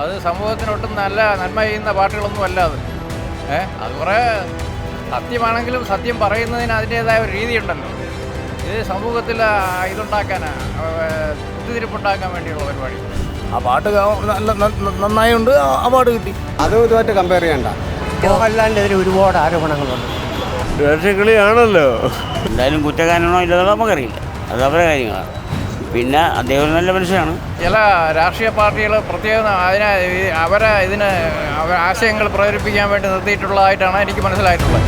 അത് സമൂഹത്തിനൊട്ടും നല്ല നന്മ ചെയ്യുന്ന പാട്ടുകളൊന്നും അല്ല അത്. ഏ? അത് കുറേ സത്യമാണെങ്കിലും സത്യം പറയുന്നതിന് അതിന്റേതായ ഒരു രീതിയുണ്ടല്ലോ. ഇത് സമൂഹത്തിൽ ആ, ഇതുണ്ടാക്കാനാ കുത്തിരിപ്പുണ്ടാക്കാൻ വേണ്ടിയുള്ള പരിപാടി. ആ പാട്ട് നന്നായി നല്ല നന്നായി ഉണ്ട് ആ അവാർഡ് കിട്ടി. അത് ഇതുമായിട്ട് കമ്പയർ ചെയ്യണ്ട. മോഹൻലാലിനെതിരെ ഒരുപാട് ആരോപണങ്ങളുണ്ട്. കളിയാണല്ലോ എന്തായാലും കുറ്റക്കാരനാണോ ഇല്ലെന്നുള്ളത് നമുക്കറിയില്ല. അത് അവരുടെ കാര്യങ്ങളാണ്. പിന്നെ അദ്ദേഹം നല്ല മനുഷ്യനാണ്. ചില രാഷ്ട്രീയ പാർട്ടികൾ പ്രത്യേകം അതിനെ അവരെ ഇതിന് ആശയങ്ങൾ പ്രചരിപ്പിക്കാൻ വേണ്ടി നിർത്തിയിട്ടുള്ളതായിട്ടാണ് എനിക്ക് മനസ്സിലായിട്ടുള്ളത്.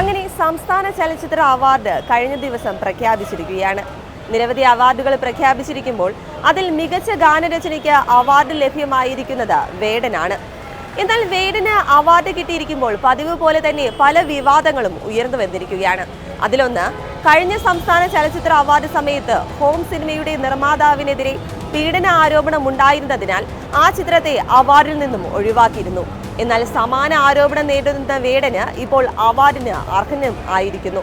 അങ്ങനെ സംസ്ഥാന ചലച്ചിത്ര അവാർഡ് കഴിഞ്ഞ ദിവസം പ്രഖ്യാപിച്ചിരിക്കുകയാണ്. നിരവധി അവാർഡുകൾ പ്രഖ്യാപിച്ചിരിക്കുമ്പോൾ അതിൽ മികച്ച ഗാനരചനയ്ക്ക് അവാർഡ് ലഭ്യമായിരിക്കുന്നത് വേടനാണ്. എന്നാൽ വേടന് അവാർഡ് കിട്ടിയിരിക്കുമ്പോൾ പതിവ് പോലെ തന്നെ പല വിവാദങ്ങളും ഉയർന്നു വന്നിരിക്കുകയാണ്. അതിലൊന്ന് കഴിഞ്ഞ സംസ്ഥാന ചലച്ചിത്ര അവാർഡ് സമയത്ത് ഹോം സിനിമയുടെ നിർമ്മാതാവിനെതിരെ പീഡന ആരോപണം ഉണ്ടായിരുന്നതിനാൽ ആ ചിത്രത്തെ അവാർഡിൽ നിന്നും ഒഴിവാക്കിയിരുന്നു. എന്നാൽ സമാന ആരോപണം നേരിടുന്ന വേടന് ഇപ്പോൾ അവാർഡിന് അർഹനും ആയിരിക്കുന്നു.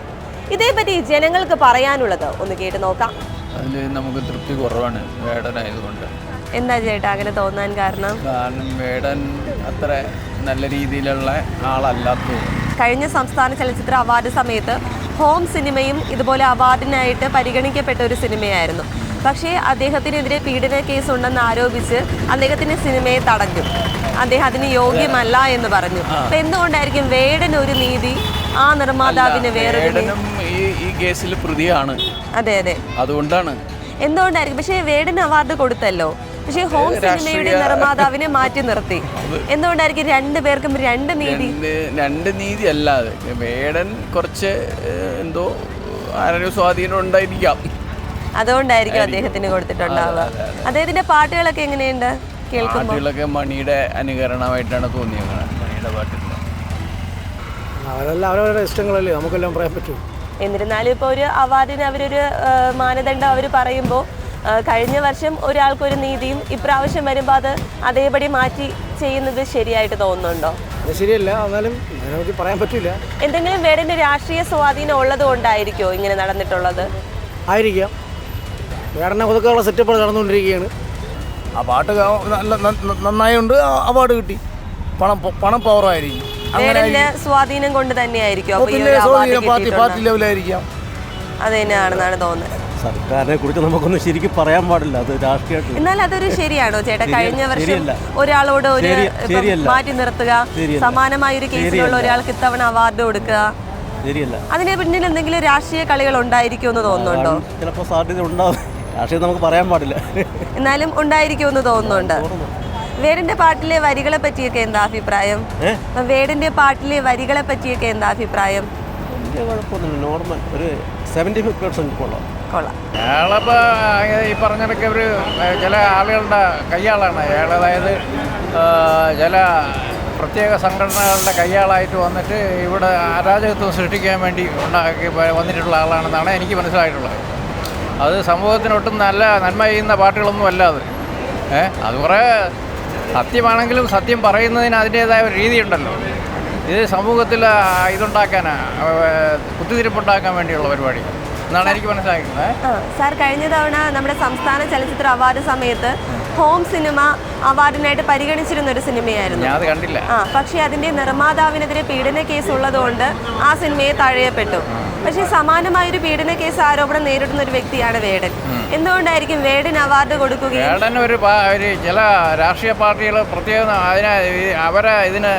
ഇതേപറ്റി ജനങ്ങൾക്ക് പറയാനുള്ളത് ഒന്ന് കേട്ടു നോക്കാം. അതിൽ നമുക്ക് തൃപ്തി കുറവാണ് വേടനായതുകൊണ്ട്. എന്താ ചേട്ടാ അങ്ങനെ തോന്നാൻ കാരണം? കാരണം വേടൻ അത്ര നല്ല രീതിയിലുള്ള ആളല്ലാത്തത് കഴിഞ്ഞ സംസ്ഥാന ചലച്ചിത്ര അവാർഡ് സമയത്ത് ഹോം സിനിമയും ഇതുപോലെ അവാർഡിനായിട്ട് പരിഗണിക്കപ്പെട്ട ഒരു സിനിമയായിരുന്നു. പക്ഷേ അദ്ദേഹത്തിനെതിരെ പീഡന കേസ് ഉണ്ടെന്ന് ആരോപിച്ച് അദ്ദേഹത്തിന്റെ സിനിമയെ തടഞ്ഞു. അദ്ദേഹം അതിന് യോഗ്യമല്ല എന്ന് പറഞ്ഞു. അപ്പൊ എന്തുകൊണ്ടായിരിക്കും വേടൻ ഒരു നീതി ആ നിർമ്മാതാവിന് വേറൊരു ഈ ഈ കേസിൽ പ്രതിയാണ്. അതെ അതെ. അതുകൊണ്ടാണ്. എന്തുകൊണ്ടായിരിക്കും? പക്ഷേ വേടൻ അവാർഡ് കൊടുത്തല്ലോ. പക്ഷേ ഹോം സിനിമയുടെ നിർമ്മാതാവിനെ മാറ്റി നിർത്തി. എന്തുകൊണ്ടായിരിക്കും രണ്ടു പേർക്കും രണ്ട് നീതി? രണ്ട് നീതി അല്ലാതെ വേടൻ കുറച്ച് എന്തോ ആരോ സ്വാധീനം ഉണ്ടായിരിക്കാം അതുകൊണ്ടായിരിക്കും അദ്ദേഹത്തിന് കൊടുത്തിട്ടുണ്ടാവുക. അദ്ദേഹത്തിന്റെ പാട്ടുകളൊക്കെ എങ്ങനെയുണ്ട്? പാട്ടുകളൊക്കെ മണിയുടെ അനുകരണമായിട്ടാണ് തോന്നിയത് മണിയുടെ പാട്ടില്ല അവരെല്ലാം അവരവരുടെ ഇഷ്ടങ്ങളല്ലേ? നമുക്കെല്ലാം പറയാൻ പറ്റും. എന്നിരുന്നാലും ഇപ്പോൾ ഒരു അവാർഡിന് അവരൊരു മാനദണ്ഡം അവർ പറയുമ്പോൾ കഴിഞ്ഞ വർഷം ഒരാൾക്കൊരു നീതിയും ഇപ്രാവശ്യം വരുമ്പോൾ അത് അതേപടി മാറ്റി ചെയ്യുന്നത് ശരിയായിട്ട് തോന്നുന്നുണ്ടോ? ശരിയല്ല. എന്നാലും പറയാൻ പറ്റില്ല. എന്തെങ്കിലും വേടന്റെ രാഷ്ട്രീയ സ്വാധീനം ഉള്ളത് കൊണ്ടായിരിക്കോ ഇങ്ങനെ നടന്നിട്ടുള്ളത്? ആയിരിക്കാം. വേടനെ ഒതുക്കാനുള്ള സെറ്റപ്പ് നടന്നുകൊണ്ടിരിക്കുകയാണ്. ആ പാട്ട് നല്ല നന്നായുണ്ട് ആ അവാർഡ് കിട്ടി. പണം പണം പവറായിരിക്കും സ്വാധീനം കൊണ്ട് തന്നെയായിരിക്കും പാർട്ടി ലെവലായിരിക്കാം അത് തന്നെയാണെന്നാണ് തോന്നുന്നത്. സർക്കാരിനെ കുറിച്ച് നമുക്കൊന്നും ശരിക്കും പറയാൻ പാടില്ല. അത് രാഷ്ട്രീയമായിട്ട് എന്നാൽ അതൊരു ശരിയാണോ ചേട്ടാ? കഴിഞ്ഞ വർഷം ഒരാളോട് ഒരു. മാറ്റി നിർത്തുക. സമാനമായ ഒരു കേസിലുള്ള. ഒരാൾക്ക് ഇത്തവണ അവാർഡ് കൊടുക്കുക. ശരിയല്ല. അതിന് പിന്നിൽ എന്തെങ്കിലും രാഷ്ട്രീയ കളികൾ ഉണ്ടായിരിക്കുമെന്ന് തോന്നുന്നുണ്ടോ? ചിലപ്പോ സാധ്യത ഉണ്ടാവും. രാഷ്ട്രീയം നമുക്ക് പറയാൻ പാടില്ല. എന്നാലും ഉണ്ടായിരിക്കുമെന്ന് തോന്നുന്നുണ്ട്. വേടിന്റെ പാട്ടിലെ വരികളെ പറ്റിയൊക്കെ എന്താ അഭിപ്രായം? വേടിന്റെ പാട്ടിലെ വരികളെ പറ്റിയൊക്കെ എന്താ അഭിപ്രായം? വലിയ കുഴപ്പമൊന്നുമില്ല. നോർമൽ. ഒരു സെവന്റി ഫൈവ് പെർസെന്റ് കൊള്ളാം. കൊള്ളാം. അയാളിപ്പോൾ ഈ പറഞ്ഞിടയ്ക്ക് ഒരു ചില ആളുകളുടെ കയ്യാളാണ്. അയാൾ അതായത് ചില പ്രത്യേക സംഘടനകളുടെ കയ്യാളായിട്ട് വന്നിട്ട് ഇവിടെ അരാജകത്വം സൃഷ്ടിക്കാൻ വേണ്ടി ഉണ്ടാക്കി വന്നിട്ടുള്ള ആളാണെന്നാണ് എനിക്ക് മനസ്സിലായിട്ടുള്ളത്. അത് സമൂഹത്തിനൊട്ടും നല്ല നന്മ ചെയ്യുന്ന പാട്ടുകളൊന്നും അല്ല അത്. ഏ അത് കുറേ സത്യമാണെങ്കിലും സത്യം പറയുന്നതിന് അതിന്റേതായ ഒരു രീതിയുണ്ടല്ലോ. ഇത് സമൂഹത്തിൽ ഇതുണ്ടാക്കാനാണ് കുത്തിത്തിരിപ്പുണ്ടാക്കാൻ വേണ്ടിയുള്ള പരിപാടി. സാർ കഴിഞ്ഞ തവണ നമ്മുടെ സംസ്ഥാന ചലച്ചിത്ര അവാർഡ് സമയത്ത് ഹോം സിനിമ അവാർഡിനായിട്ട് പരിഗണിച്ചിരുന്ന ഒരു സിനിമയായിരുന്നു. ഞാൻ അത് കണ്ടില്ല. ആ പക്ഷേ അതിന്റെ നിർമ്മാതാവിനെതിരെ പീഡന കേസ് ഉള്ളതുകൊണ്ട് ആ സിനിമയെ തഴയപ്പെട്ടു. പക്ഷേ സമാനമായ ഒരു പീഡന കേസ് ആരോപണം നേരിടുന്ന ഒരു വ്യക്തിയാണ് വേടൻ. എന്തുകൊണ്ടായിരിക്കും വേടൻ അവാർഡ് കൊടുക്കുകയും വേടൻ ഒരു ചില രാഷ്ട്രീയ പാർട്ടികൾ പ്രത്യേകം അതിനെ അവരെ ഇതിന്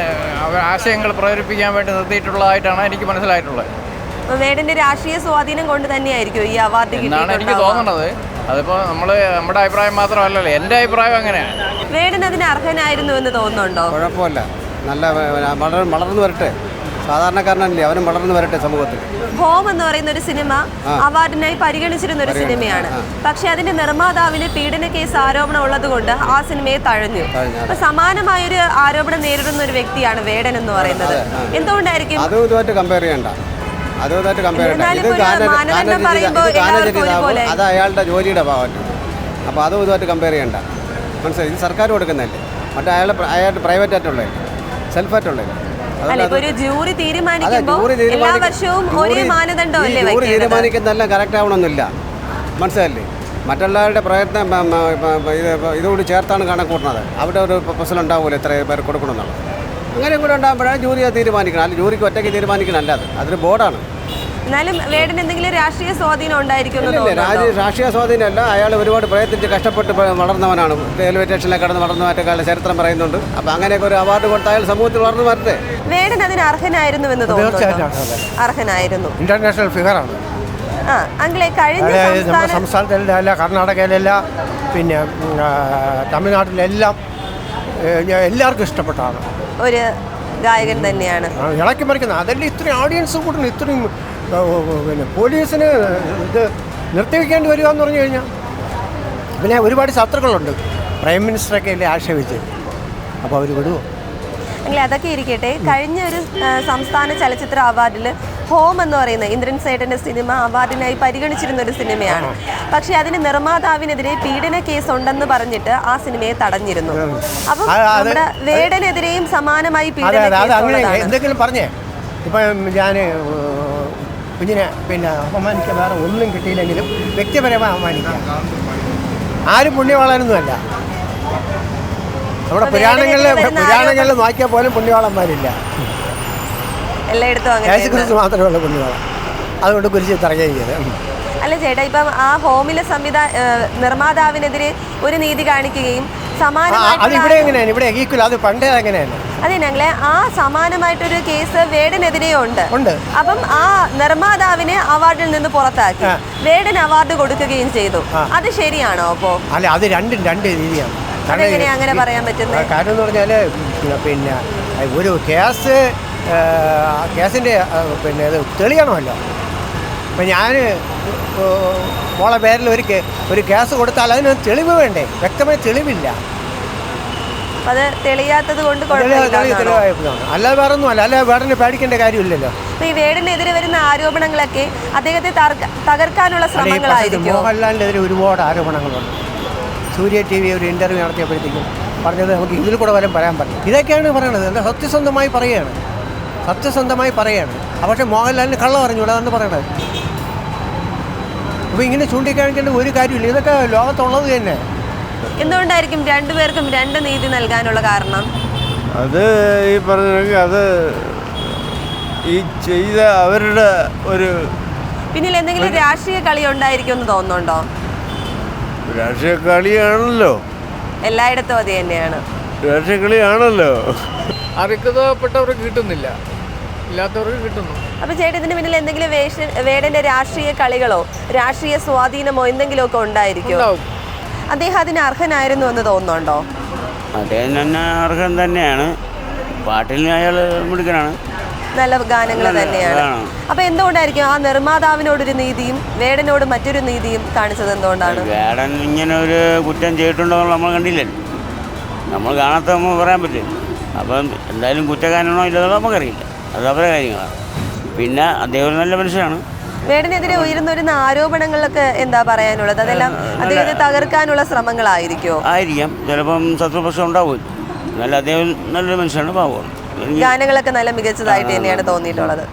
ആശയങ്ങൾ പ്രചരിപ്പിക്കാൻ വേണ്ടി നിർത്തിയിട്ടുള്ളതായിട്ടാണ് എനിക്ക് മനസ്സിലായിട്ടുള്ളത്. വേടന്റെ രാഷ്ട്രീയ സ്വാധീനം കൊണ്ട് തന്നെയായിരിക്കും ഈ അവാർഡ് എന്നാണ് എനിക്ക് തോന്നുന്നത്. അതിപ്പോ നമ്മൾ നമ്മുടെ അഭിപ്രായം മാത്രമല്ലല്ലോ. എന്റെ അഭിപ്രായം അങ്ങനെയാണ്. വേടൻ അതിന് അർഹനായിരുന്നു എന്ന് തോന്നുന്നുണ്ടോ? കുഴപ്പമില്ല. നല്ല വളർ വളർന്നു വരട്ടെ. സാധാരണക്കാരനല്ലേ അവനും വളർന്നു വരട്ടെ സമൂഹത്തിൽ. ഹോം എന്ന് പറയുന്ന ഒരു സിനിമ അവാർഡിനായി പരിഗണിച്ചിരുന്ന ഒരു സിനിമയാണ്. പക്ഷെ അതിന്റെ നിർമ്മാതാവിന് പീഡന കേസ് ആരോപണം ഉള്ളത് കൊണ്ട് ആ സിനിമയെ തഴഞ്ഞു. അപ്പൊ സമാനമായൊരു ആരോപണം നേരിടുന്ന ഒരു വ്യക്തിയാണ് വേടൻ എന്ന് പറയുന്നത്. എന്തുകൊണ്ടായിരിക്കും? അതും ഇതുമായിട്ട് കമ്പയർ ചെയ്യണ്ട. അതും ഇതുമായിട്ട് കമ്പയർ ഇത് ഗാനരചിതാവും അത് അയാളുടെ ജോലിയുടെ ഭാഗമാണ് അപ്പോൾ അതും ഇതുമായിട്ട് കമ്പയർ ചെയ്യണ്ട. മനസ്സിലായി? ഇത് സർക്കാർ കൊടുക്കുന്നതല്ലേ? മറ്റേ അയാളുടെ അയാളുടെ പ്രൈവറ്റ് ആയിട്ടുള്ളത് സെൽഫായിട്ടുള്ളത് ജൂറി തീരുമാനിക്കുന്നതെല്ലാം കറക്റ്റ് ആവണമെന്നില്ല. മനസ്സിലല്ലേ മറ്റുള്ളവരുടെ പ്രയത്നം ഇത് ഇതുകൂടി ചേർത്താണ് കണക്കൂട്ടുന്നത് അവിടെ ഒരു പ്രൊപ്പസൽ ഉണ്ടാവുമല്ലോ എത്ര പേർ കൊടുക്കണമെന്നുള്ളത്. അങ്ങനെ കൂടെ ഉണ്ടാകുമ്പോഴാണ് ജൂറി അത് തീരുമാനിക്കണം അല്ല ജൂറിക്ക് ഒറ്റയ്ക്ക് തീരുമാനിക്കണം അല്ല അത്. അതൊരു ബോർഡാണ്. എന്നാലും എന്തെങ്കിലും രാഷ്ട്രീയ സ്വാധീനം ഉണ്ടായിരിക്കും? രാഷ്ട്രീയ സ്വാധീനമല്ല. അയാൾ ഒരുപാട് പ്രയത്നിച്ച് കഷ്ടപ്പെട്ട് വളർന്നവനാണ്. റെയിൽവേ സ്റ്റേഷനിലെ കടന്ന് വളർന്നു മാറ്റക്കാല ചരിത്രം പറയുന്നുണ്ട്. അപ്പൊ അങ്ങനെയൊക്കെ ഒരു അവാർഡ് കൊടുത്ത അയാൾ സമൂഹത്തിൽ വളർന്നു വരട്ടെ. വേടൻ അതിന് അർഹനായിരുന്നു എന്ന് തോന്നുന്നു അർഹനായിരുന്നു. ഇന്റർനാഷണൽ ഫിഗറാണ് ആ അങ്കിളെ കഴിഞ്ഞ അതായത് നമ്മുടെ കർണാടകയിലല്ല പിന്നെ തമിഴ്നാട്ടിലെല്ലാം എല്ലാവർക്കും ഇഷ്ടപ്പെട്ടാണ് ഒരു ഗായകൻ തന്നെയാണ്. ഇളക്കി മറിക്കുന്നത് അതല്ലേ ഇത്രയും ഓഡിയൻസ് കൂട്ടുന്നു ഇത്രയും പിന്നെ പോലീസിന് ഇത് നിർത്തിവെക്കേണ്ടി വരിക എന്ന് പറഞ്ഞു കഴിഞ്ഞാൽ പിന്നെ ഒരുപാട് ശത്രുക്കളുണ്ട്. പ്രൈം മിനിസ്റ്ററൊക്കെ അല്ലേ ആക്ഷേപിച്ച്. അപ്പോൾ അവർ വിടുമോ അല്ലെ അതൊക്കെ ഇരിക്കട്ടെ. കഴിഞ്ഞ ഒരു സംസ്ഥാന ചലച്ചിത്ര അവാർഡിൽ ഹോം എന്ന് പറയുന്ന ഇന്ദ്രൻ സേട്ടന്റെ സിനിമ അവാർഡിനായി പരിഗണിച്ചിരുന്ന ഒരു സിനിമയാണ്. പക്ഷെ അതിന് നിർമ്മാതാവിനെതിരെ പീഡന കേസ് ഉണ്ടെന്ന് പറഞ്ഞിട്ട് ആ സിനിമയെ തടഞ്ഞിരുന്നു. അപ്പം നമ്മുടെ വേടനെതിരെയും സമാനമായി പീഡന എന്തെങ്കിലും പറഞ്ഞേ. ഇപ്പം ഞാൻ കുഞ്ഞിനെ പിന്നെ അപമാനിക്കാൻ വേറെ ഒന്നും കിട്ടിയില്ലെങ്കിലും വ്യക്തിപരമായി അപമാനിക്കാം. ആരും പുണ്യവാളനൊന്നുമല്ല. നമ്മുടെ പുരാണങ്ങളിൽ പുരാണങ്ങളിൽ നോക്കിയാൽ പോലും പുണ്യവാളന്മാരില്ല. എല്ലായിടത്തും അങ്ങനെ യേശുക്രിസ്തു മാത്രമേ ഉള്ളൂ അതുകൊണ്ട് കുരിശ് തറയുകയും ചെയ്തത് അല്ല ചേട്ടാ ഇപ്പം ആ ഹോമിലെ സംവിധാന നിർമ്മാതാവിനെതിരെ ഒരു നീതി കാണിക്കുകയും ആ, അത് സമാനമായിട്ടുള്ള ഇവിടെ എങ്ങനെയാണ്? ഇവിടെ ഈക്വൽ അത് പണ്ടേ അങ്ങനെയാണ് അതെ ഞങ്ങളെ ആ സമാനമായിട്ടൊരു കേസ് വേടനെതിരെയും ഉണ്ട്. ഉണ്ട്. അപ്പം ആ നിർമ്മാതാവിനെ അവാർഡിൽ നിന്ന് പുറത്താക്കി ആ. വേടൻ അവാർഡ് കൊടുക്കുകയും ചെയ്തു. അത് ശരിയാണോ അപ്പോ? അല്ല അത് രണ്ടും രണ്ട് രീതിയാണ്. കാരണം അതെങ്ങനെയാ അങ്ങനെ പറയാൻ പറ്റുന്നത്? കാരണം എന്ന് പറഞ്ഞാൽ പിന്നെ ഒരു കേസ് കേസിന്റെ പിന്നെ ഇത് തെളിയണമല്ലോ. അപ്പം ഞാൻ മോളെ പേരിൽ ഒരു ഒരു കേസ് കൊടുത്താൽ അതിന് തെളിവ് വേണ്ടേ? വ്യക്തമായ തെളിവില്ല. അത് തെളിയാത്തത് കൊണ്ട് അല്ലാതെ വേറെ ഒന്നുമല്ല അല്ലാതെ വേറെ പേടിക്കേണ്ട കാര്യമില്ലല്ലോ. ഈ വേടനെതിരെ വരുന്ന ആരോപണങ്ങളൊക്കെ അദ്ദേഹത്തെ തകർക്കാനുള്ള അല്ല, ശ്രമങ്ങളായിരിക്കും മോഹൻലാലിനെതിരെ ഒരുപാട് ആരോപണങ്ങളുണ്ട്. സൂര്യ ടി വി ഒരു ഇന്റർവ്യൂ നടത്തിയപ്പോഴത്തേക്കും പറഞ്ഞത് നമുക്ക് ഇതിൽ കൂടെ വരാൻ പറയാൻ പറ്റും. ഇതൊക്കെയാണ് പറയണത്. അല്ല സത്യസന്ധമായി പറയുകയാണ്. സത്യസന്ധമായി പറയുകയാണ് ആ, പക്ഷേ മോഹൻലാലിന് കള്ള പറഞ്ഞുകൂടാ എന്ന് പറയണത്. അപ്പോൾ ഇങ്ങനെ ചൂണ്ടിക്കാണിക്കേണ്ട ഒരു കാര്യമില്ല. ഇതൊക്കെ ലോകത്തുള്ളത് തന്നെ. എന്തുകൊണ്ടായിരിക്കും രണ്ടുപേർക്കും രണ്ട് നീതി നൽകാനുള്ള കാരണം? അത് ഈ പറഞ്ഞ അത് ഈ ചെയ്ത അവരുടെ ഒരു പിന്നിൽ എന്തെങ്കിലും രാഷ്ട്രീയ കളി ഉണ്ടായിരിക്കും എന്ന് തോന്നുന്നുണ്ടോ? രാഷ്ട്രീയ കളിയാണല്ലോ. എല്ലായിടത്തും അത് തന്നെയാണ്. രാഷ്ട്രീയ കളിയാണല്ലോ. അർഹതപ്പെട്ടവർക്ക് കിട്ടുന്നില്ല. ഇല്ലാത്തവർക്ക് കിട്ടുന്നു. അപ്പൊ ചേട്ടൻ ഇതിന് പിന്നിൽ എന്തെങ്കിലും വേടന്റെ രാഷ്ട്രീയ കളികളോ രാഷ്ട്രീയ സ്വാധീനമോ എന്തെങ്കിലും ഒക്കെ ഉണ്ടായിരിക്കും അദ്ദേഹം അതിന് അർഹനായിരുന്നു എന്ന് തോന്നുന്നുണ്ടോ? അദ്ദേഹം തന്നെ അർഹൻ തന്നെയാണ്. പാട്ടിൽ അയാൾ മിടുക്കനാണ്. നല്ല ഗാനങ്ങൾ തന്നെയാണ്. അപ്പൊ എന്തുകൊണ്ടായിരിക്കും ആ നിർമ്മാതാവിനോടൊരു നീതിയും വേടനോട് മറ്റൊരു നീതിയും കാണിച്ചത് എന്തുകൊണ്ടാണ്? വേടൻ ഇങ്ങനെ ഒരു കുറ്റം ചെയ്തിട്ടുണ്ടോ എന്ന് നമ്മൾ കണ്ടില്ലല്ലോ. നമ്മൾ കാണാത്ത നമുക്ക് പറയാൻ പറ്റില്ല. അപ്പം എന്തായാലും കുറ്റക്കാരനാണോ ഇല്ലെന്നോ നമുക്കറിയില്ല. അത് അവരുടെ കാര്യങ്ങളാണ് പിന്നെ അദ്ദേഹം ഒരു നല്ല മനുഷ്യനാണ്. വേടനെതിരെ ഉയരുന്ന ഒരു ആരോപണങ്ങളൊക്കെ എന്താ പറയാനുള്ളത്? അതെല്ലാം അദ്ദേഹത്തെ തകർക്കാനുള്ള ശ്രമങ്ങളായിരിക്കോ? ആയിരിക്കാം. ചിലപ്പം ശത്രുപക്ഷം ഉണ്ടാവും. നല്ല അദ്ദേഹം നല്ലൊരു മനുഷ്യനാണ് പാവമാണ് ഗാനങ്ങളൊക്കെ നല്ല മികച്ചതായിട്ട് തന്നെയാണ് തോന്നിയിട്ടുള്ളത്.